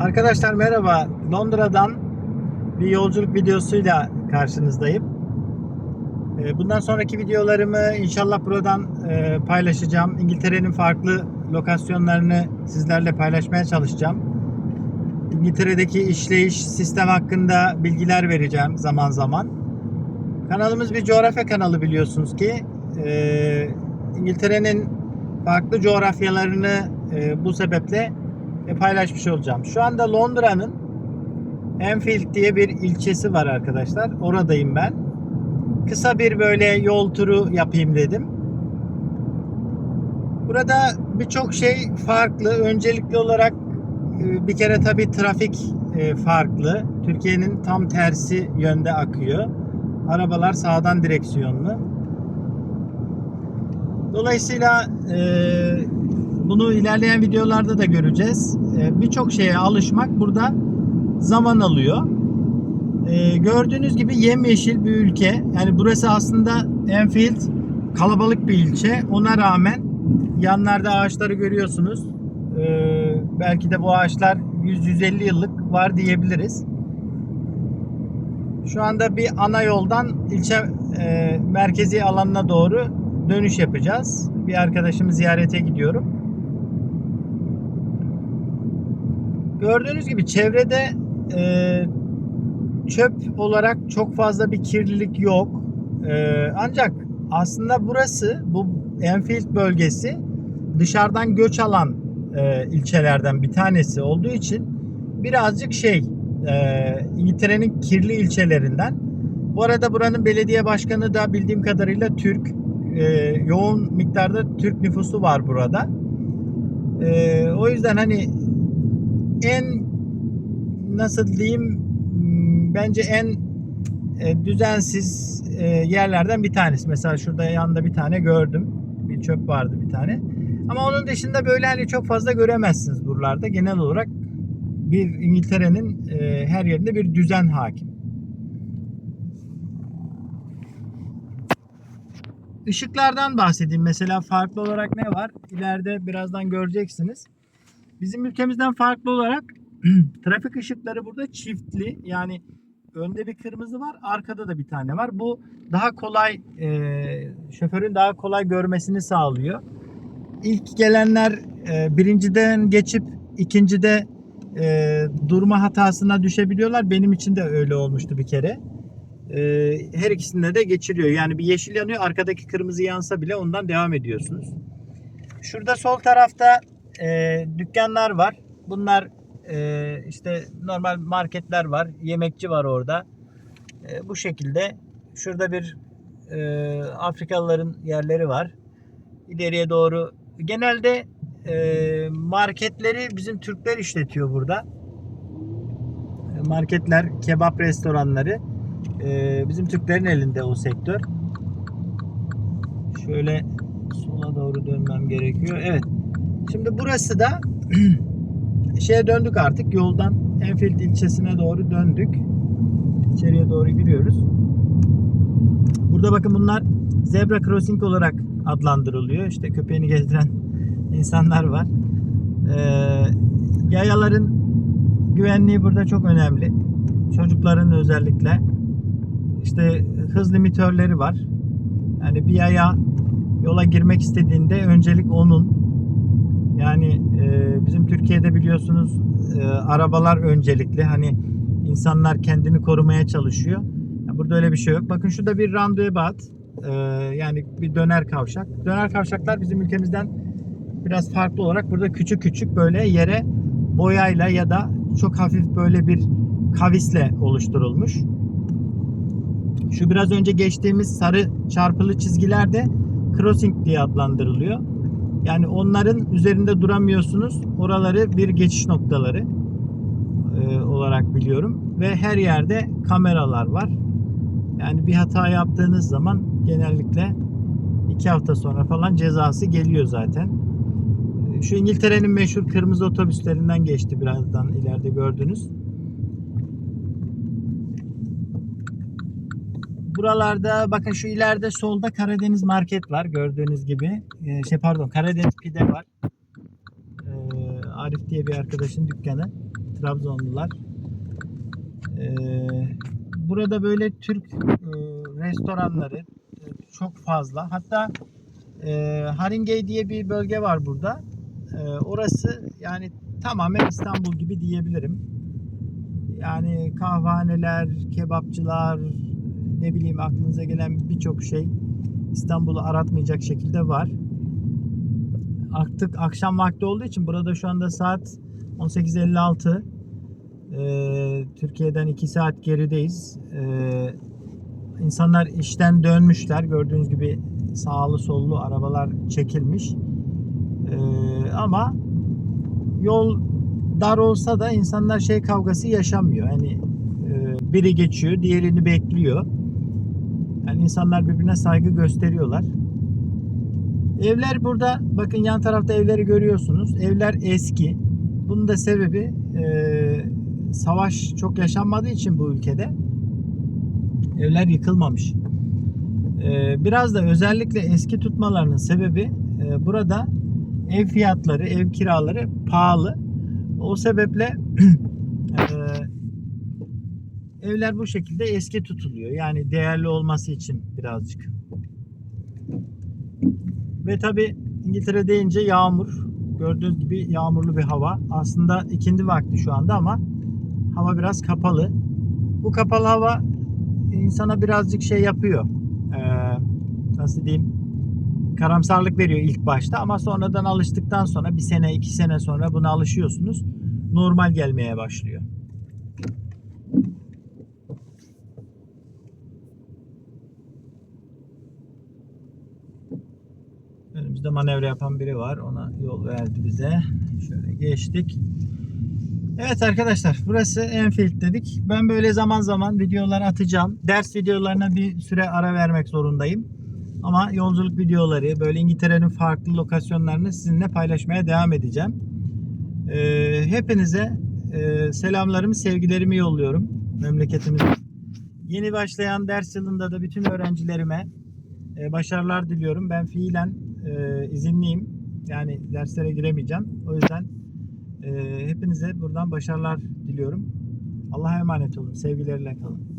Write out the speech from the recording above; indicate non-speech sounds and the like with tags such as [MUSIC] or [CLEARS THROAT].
Arkadaşlar merhaba. Londra'dan bir yolculuk videosuyla karşınızdayım. Ee, Bundan sonraki videolarımı inşallah buradan e, paylaşacağım. İngiltere'nin farklı lokasyonlarını sizlerle paylaşmaya çalışacağım. İngiltere'deki işleyiş sistem hakkında bilgiler vereceğim zaman zaman. Kanalımız bir coğrafya kanalı biliyorsunuz ki. Ee, İngiltere'nin farklı coğrafyalarını e, bu sebeple e, paylaşmış olacağım. Şu anda Londra'nın Enfield diye bir ilçesi var arkadaşlar. Oradayım ben. Kısa bir böyle yol turu yapayım dedim. Burada birçok şey farklı. Öncelikli olarak e, bir kere tabii trafik e, farklı. Türkiye'nin tam tersi yönde akıyor. Arabalar sağdan direksiyonlu. Dolayısıyla e, bunu ilerleyen videolarda da göreceğiz. E, Birçok şeye alışmak burada zaman alıyor. E, gördüğünüz gibi yemyeşil bir ülke. Yani burası aslında Enfield kalabalık bir ilçe. Ona rağmen yanlarda ağaçları görüyorsunuz. E, belki de bu ağaçlar 100-150 yıllık var diyebiliriz. Şu anda bir ana yoldan ilçe e, merkezi alanına doğru dönüş yapacağız. Bir arkadaşımı ziyarete gidiyorum. Gördüğünüz gibi çevrede e, çöp olarak çok fazla bir kirlilik yok. E, ancak aslında burası bu Enfield bölgesi dışarıdan göç alan e, ilçelerden bir tanesi olduğu için birazcık şey e, İngiltere'nin kirli ilçelerinden. Bu arada buranın belediye başkanı da bildiğim kadarıyla Türk. E, yoğun miktarda Türk nüfusu var burada. E, o yüzden hani en nasıl diyeyim hmm, bence en e, düzensiz e, yerlerden bir tanesi. Mesela şurada yanında bir tane gördüm. Bir çöp vardı bir tane. Ama onun dışında böyle hani çok fazla göremezsiniz buralarda. Genel olarak bir İngiltere'nin e, her yerinde bir düzen hakim. Işıklardan bahsedeyim. Mesela farklı olarak ne var? İleride birazdan göreceksiniz. Bizim ülkemizden farklı olarak [CLEARS THROAT] trafik ışıkları burada çiftli. Yani önde bir kırmızı var, arkada da bir tane var. Bu daha kolay, e, şoförün daha kolay görmesini sağlıyor. İlk gelenler e, birinciden geçip ikincide e, durma hatasına düşebiliyorlar. Benim için de öyle olmuştu bir kere. E, her ikisinde de geçiriyor. Yani bir yeşil yanıyor, arkadaki kırmızı yansa bile ondan devam ediyorsunuz. Şurada sol tarafta e, dükkanlar var. Bunlar e, işte normal marketler var. Yemekçi var orada. E, bu şekilde. Şurada bir e, Afrikalıların yerleri var. İleriye doğru. Genelde e, marketleri bizim Türkler işletiyor burada. E, Marketler, kebap restoranları e, bizim Türklerin elinde o sektör. Şöyle sola doğru dönmem gerekiyor. Evet. Şimdi burası da [CLEARS THROAT] şeye döndük artık yoldan Enfield ilçesine doğru döndük. İçeriye doğru giriyoruz. Burada bakın bunlar zebra crossing olarak adlandırılıyor. İşte köpeğini gezdiren [LAUGHS] insanlar var. Ee, yayaların güvenliği burada çok önemli. Çocukların özellikle. İşte hız limitörleri var. Yani bir yaya yola girmek istediğinde öncelik onun. Yani e, bizim Türkiye'de biliyorsunuz e, arabalar öncelikli. Hani insanlar kendini korumaya çalışıyor. Ya burada öyle bir şey yok. Bakın şurada bir roundabout. E, yani bir döner kavşak. Döner kavşaklar bizim ülkemizden biraz farklı olarak burada küçük küçük böyle yere boyayla ya da çok hafif böyle bir kavisle oluşturulmuş. Şu biraz önce geçtiğimiz sarı çarpılı çizgiler de crossing diye adlandırılıyor. Yani onların üzerinde duramıyorsunuz. Oraları bir geçiş noktaları e, olarak biliyorum. Ve her yerde kameralar var. Yani bir hata yaptığınız zaman genellikle iki hafta sonra falan cezası geliyor zaten. E, Şu İngiltere'nin meşhur kırmızı otobüslerinden geçti birazdan ileride gördünüz. Buralarda bakın şu ileride solda Karadeniz Market var gördüğünüz gibi. Ee, şey pardon Karadeniz Pide var. Ee, Arif diye bir arkadaşın dükkanı. Trabzonlular. Ee, burada böyle Türk e, restoranları e, çok fazla. Hatta e, Haringey diye bir bölge var burada. E, orası yani tamamen İstanbul gibi diyebilirim. Yani kahvehaneler, kebapçılar, ne bileyim aklınıza gelen birçok şey İstanbul'u aratmayacak şekilde var. Artık akşam vakti olduğu için burada şu anda saat 18.56. Ee, Türkiye'den 2 saat gerideyiz. Ee, insanlar işten dönmüşler. Gördüğünüz gibi sağlı sollu arabalar çekilmiş. Ee, ama yol dar olsa da insanlar şey kavgası yaşamıyor. Hani e, biri geçiyor, diğerini bekliyor. Yani insanlar birbirine saygı gösteriyorlar. Evler burada bakın yan tarafta evleri görüyorsunuz. Evler eski. Bunun da sebebi e, savaş çok yaşanmadığı için bu ülkede evler yıkılmamış. E, biraz da özellikle eski tutmalarının sebebi e, burada ev fiyatları, ev kiraları pahalı. O sebeple [CLEARS THROAT] e, evler bu şekilde eski tutuluyor. Yani değerli olması için birazcık. Ve tabi İngiltere deyince yağmur. Gördüğünüz gibi yağmurlu bir hava. Aslında ikindi vakti şu anda ama hava biraz kapalı. Bu kapalı hava insana birazcık şey yapıyor. Ee, nasıl diyeyim? Karamsarlık veriyor ilk başta ama sonradan alıştıktan sonra bir sene iki sene sonra buna alışıyorsunuz. Normal gelmeye başlıyor. Önümüzde manevra yapan biri var. Ona yol verdi bize. Şöyle geçtik. Evet arkadaşlar burası Enfield dedik. Ben böyle zaman zaman videolar atacağım. Ders videolarına bir süre ara vermek zorundayım. Ama yolculuk videoları böyle İngiltere'nin farklı lokasyonlarını sizinle paylaşmaya devam edeceğim. Ee, hepinize e, selamlarımı, sevgilerimi yolluyorum memleketimize. Yeni başlayan ders yılında da bütün öğrencilerime e, başarılar diliyorum. Ben fiilen e, izinliyim. Yani derslere giremeyeceğim. O yüzden e, hepinize buradan başarılar diliyorum. Allah'a emanet olun. Sevgilerle kalın.